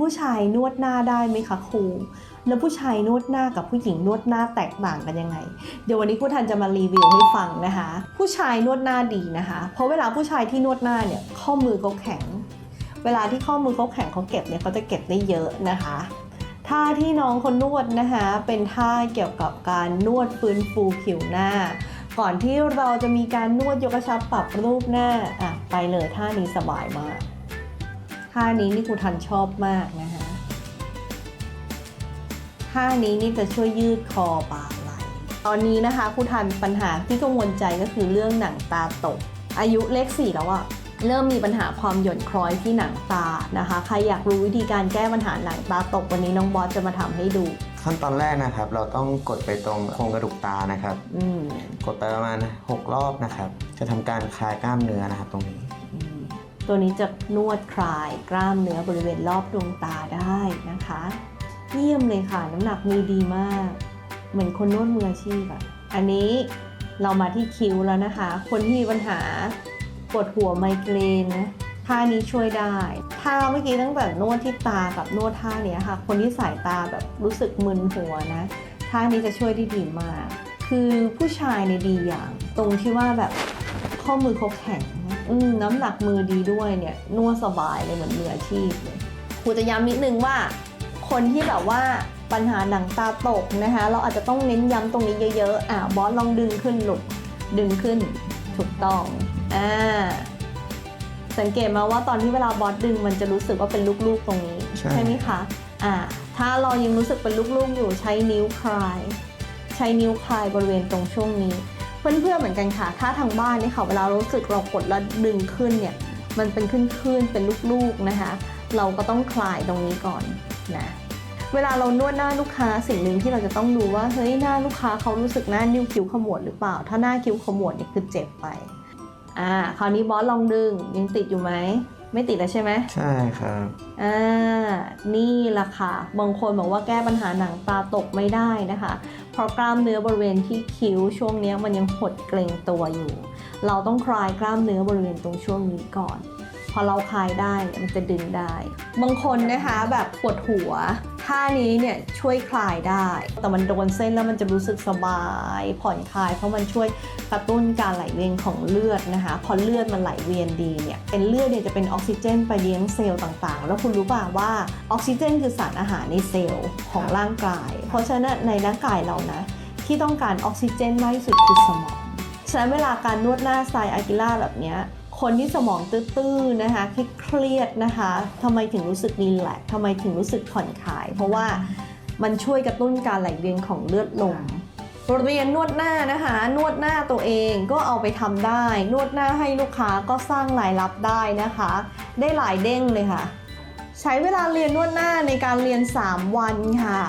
ผู้ชายนวดหน้าได้ไหมคะครู แล้วผู้ชายนวดหน้ากับผู้หญิงนวดหน้าแตกต่างกันยังไง เดี๋ยววันนี้ครูทันจะมารีวิวให้ฟังนะคะ ผู้ชายนวดหน้าดีนะคะ เพราะเวลาผู้ชายที่นวดหน้าเนี่ยข้อมือเขาแข็ง เวลาที่ข้อมือเขาแข็งเขาเก็บเนี่ยเขาจะเก็บได้เยอะนะคะท่าที่น้องคนนวดนะคะเป็นท่าเกี่ยวกับการนวดฟื้นฟูผิวหน้า ก่อนที่เราจะมีการนวดยกกระชับปรับรูปหน้าอะไปเลยท่านี้สบายมาก ท่านี้นี่ครูทันชอบมากนะคะท่านี้นี่จะช่วยยืดคอบ่าไหลตอนนี้นะคะครูทันปัญหาที่กังวลใจก็คือเรื่องหนังตาตก อายุเลขสี่แล้วอะเริ่มมีปัญหาความหย่อนคล้อยที่หนังตานะคะ ใครอยากรู้วิธีการแก้ปัญหาหนังตาตกวันนี้น้องบอสจะมาทำให้ดู ขั้นตอนแรกนะครับ เราต้องกดไปตรงโครงกระดูกตานะครับอืมกดไปประมาณ 6 รอบนะครับ จะทำการคลายกล้ามเนื้อนะครับตรงนี้อืม ตัวนี้จะนวดคลายกล้ามเนื้อบริเวณรอบดวงตาได้นะคะ เยี่ยมเลยค่ะ น้ำหนักมือดีมาก เหมือนคนนวดมืออาชีพอะอันนี้เรามาที่คิ้วแล้วนะคะ คนที่มีปัญหาปวดหัวไมเกรนนะท่านี้ช่วยได้ท่าเมื่อกี้ตั้งแต่นวดที่ตากับนวดท่าเนี้ยค่ะ คนที่สายตาแบบรู้สึกมึนหัวนะท่านี้จะช่วยได้ดีมาก คือผู้ชายในดีอย่าง ตรงที่ว่าแบบข้อมือเขาแข็ง น้ำหนักมือดีด้วยเนี่ยนวดสบายเลยเหมือนมืออาชีพเลยครูจะย้ำนิดนึงว่า คนที่แบบว่าปัญหาหนังตาตกนะคะ เราอาจจะต้องเน้นย้ำตรงนี้เยอะๆอะบอสลองดึงขึ้นหลุดดึงขึ้นถูกต้องอ่าสังเกตมาว่าตอนที่เวลาบอสดึงมันจะรู้สึกว่าเป็นลูกๆตรงนี้ใช่ไหมคะอ่าถ้าเรายังรู้สึกเป็นลูกๆอยู่ใช้นิ้วคลาย ใช้นิ้วคลายบริเวณตรงช่วงนี้ เพื่อนๆเหมือนกันค่ะ ถ้าทางบ้านเนี่ยค่ะเวลารู้สึกเรากดแล้วดึงขึ้นเนี่ย มันเป็นขึ้นๆเป็นลูกๆนะคะ เราก็ต้องคลายตรงนี้ก่อนนะเวลาเรานวดหน้าลูกค้าสิ่งหนึ่งที่เราจะต้องดูว่าเฮ้ยหน้าลูกค้าเขารู้สึกหน้านิ้วคิ้วขมวดหรือเปล่า ถ้าหน้าคิ้วขมวดเนี่ยคือเจ็บไปอ่าคราวนี้บอสลองดึงยังติดอยู่ไหมไม่ติดแล้วใช่ไหมใช่ครับอ่านี่ล่ะค่ะบางคนบอกว่าแก้ปัญหาหนังตาตกไม่ได้นะคะเพ ราะกล้ามเนื้อบริเวณที่คิ้วช่วงนี้มันยังหดเกร็งตัวอยู่ เราต้องคลายกล้ามเนื้อบริเวณตรงช่วงนี้ก่อน พอเราคลายได้มันจะดึงได้ บางคนนะคะแบบปวดหัว ท่านี้เนี่ยช่วยคลายได้ แต่มันโดนเส้นแล้วมันจะรู้สึกสบาย ผ่อนคลาย เพราะมันช่วยกระตุ้นการไหลเวียนของเลือดนะคะ พอเลือดมันไหลเวียนดีเนี่ยเป็นเลือดเนี่ยจะเป็นออกซิเจนไปเลี้ยงเซลล์ต่างๆ แล้วคุณรู้ป่าว่าออกซิเจนคือสารอาหารในเซลล์ของร่างกาย เพราะฉะนั้นในร่างกายเรานะที่ต้องการออกซิเจนมากที่สุดคือสมองฉะนั้นเวลาการนวดหน้าทรายอากิล่าแบบเนี้ย คนที่สมองตื้อๆนะคะเครียดนะคะทำไมถึงรู้สึกรีแลกทำไมถึงรู้สึกผ่อนคลาย เพราะว่ามันช่วยกระตุ้นการไหลเวียนของเลือดลมเรียนนวดหน้านะคะ นวดหน้าตัวเองก็เอาไปทำได้ นวดหน้าให้ลูกค้าก็สร้างรายรับได้นะคะ ได้หลายเด้งเลยค่ะ ใช้เวลาเรียนนวดหน้าในการเรียน 3 วันค่ะ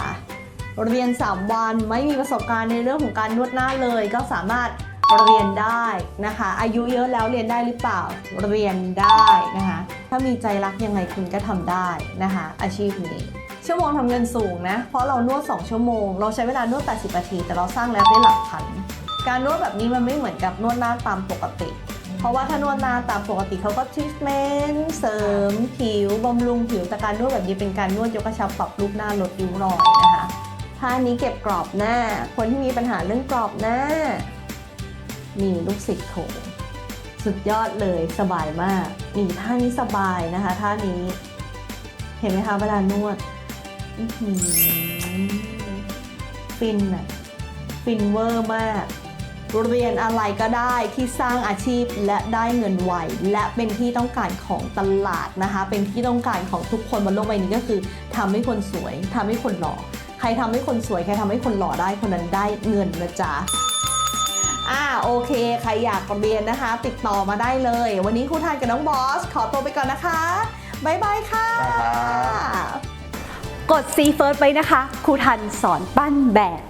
เรียน 3 วันไม่มีประสบการณ์ในเรื่องของการนวดหน้าเลย ก็สามารถ เรียนได้นะคะ อายุเยอะแล้วเรียนได้หรือเปล่า เรียนได้นะคะ ถ้ามีใจรักยังไงคุณก็ทำได้นะคะ อาชีพนี้ชั่วโมงทำเงินสูงนะ เพราะเรานวด 2 ชั่วโมง เราใช้เวลานวด 80 นาที แต่เราสร้างแล้วได้หลักพัน การนวดแบบนี้มันไม่เหมือนกับนวดหน้าตามปกติ เพราะว่าถ้านวดหน้าตามปกติเขาก็ทรีทเมนต์เสริม ผิวบำรุงผิวแต่การนวดแบบนี้เป็นการนวดยกกระชับปรับรูปหน้าลดริ้วรอยนะคะท่านี้เก็บกรอบหน้า คนที่มีปัญหาเรื่องกรอบหน้า นี่ลูกศิษย์โขสุดยอดเลยสบายมากนี่ท่านี้สบายนะคะท่านี้ เห็นไหมคะเวลานวดฟินอะฟินเวอร์มากเรียนอะไรก็ได้ที่สร้างอาชีพและได้เงินไวและเป็นที่ต้องการของตลาดนะคะ เป็นที่ต้องการของทุกคนบนโลกใบนี้ก็คือทำให้คนสวยทำให้คนหล่อใครทำให้คนสวยใครทำให้คนหล่อได้คนนั้นได้เงินนะจ๊ะ อ่าโอเค ใครอยากเรียนนะคะ ติดต่อมาได้เลย วันนี้ครูทานกับน้องบอส ขอตัวไปก่อนนะคะบ๊ายบายค่ะบ๊ายบายกดซีเฟิร์สไปนะคะครูทันสอนปั้นแบบ